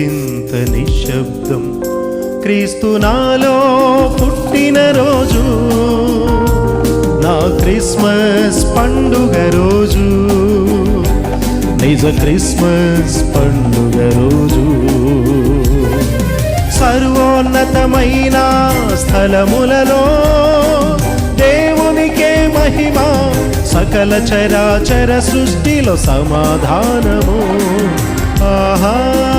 మరింత నిశ్శబ్దం క్రీస్తు నాలో పుట్టిన రోజు. నా క్రిస్మస్ పండుగ రోజు. నిజ క్రిస్మస్ పండుగ రోజు. సర్వోన్నతమైన స్థలములలో దేవునికే మహిమ సకల చరాచర సృష్టిలో సమాధానము. ఆహా.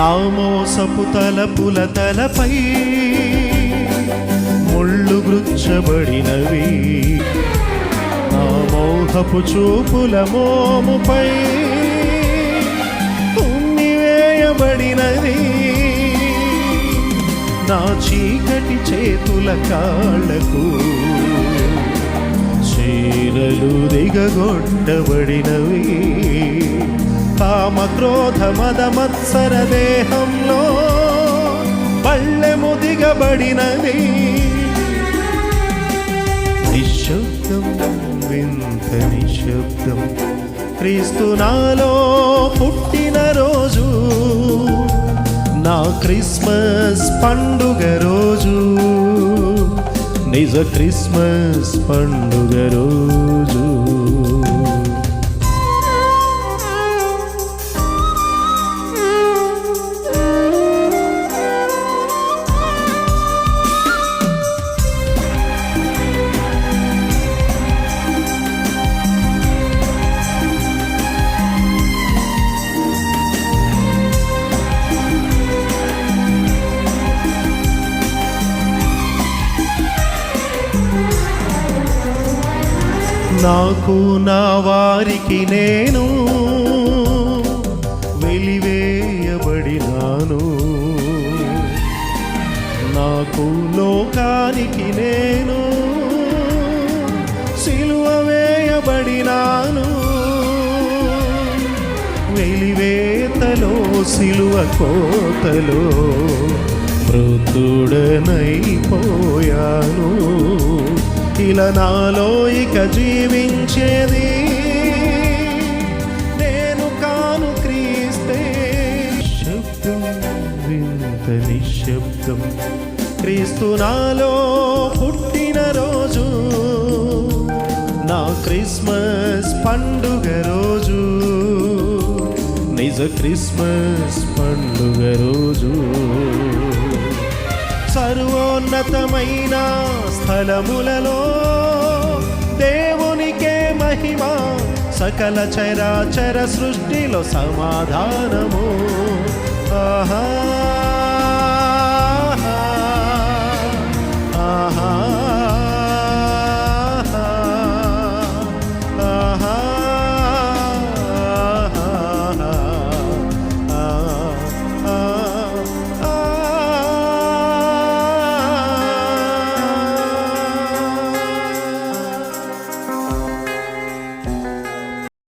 నామోసపు తలపుల తలపై ముళ్ళు గృచ్చబడినవి. నా మోహపు చూపుల మోముపై ఉమ్మి వేయబడినది నా చీకటి చేతుల కాళ్ళకు చీరలు దిగగొట్టబడినవి. కామ క్రోధ మద మత్సర దేహంలో పళ్ళెము దిగబడినది నిశ్శబ్దం వింత నిశ్శబ్దం క్రీస్తు నాలో పుట్టిన రోజు నా క్రిస్మస్ పండుగ రోజు నిజ క్రిస్మస్ పండుగ రోజు. నాకు నా వారికి నేను వెలివేయబడినాను. నాకు లోకానికి నేను సిలువ వేయబడినాను. వెలివేతలో సిలువ కోతలో మృతుడనైపోయాను. ఇలా నాలో ఇక జీవించేది. నేను కాను క్రీస్తే. శబ్దం వింత నిశ్శబ్దం. క్రీస్తు నాలో పుట్టిన రోజు. నా క్రిస్మస్ పండుగ రోజు. నిజ క్రిస్మస్ పండుగ రోజు. సర్వోన్నతమైన ఫలములలో దేవునికే మహిమ సకల చరాచర సృష్టిలో సమాధానము.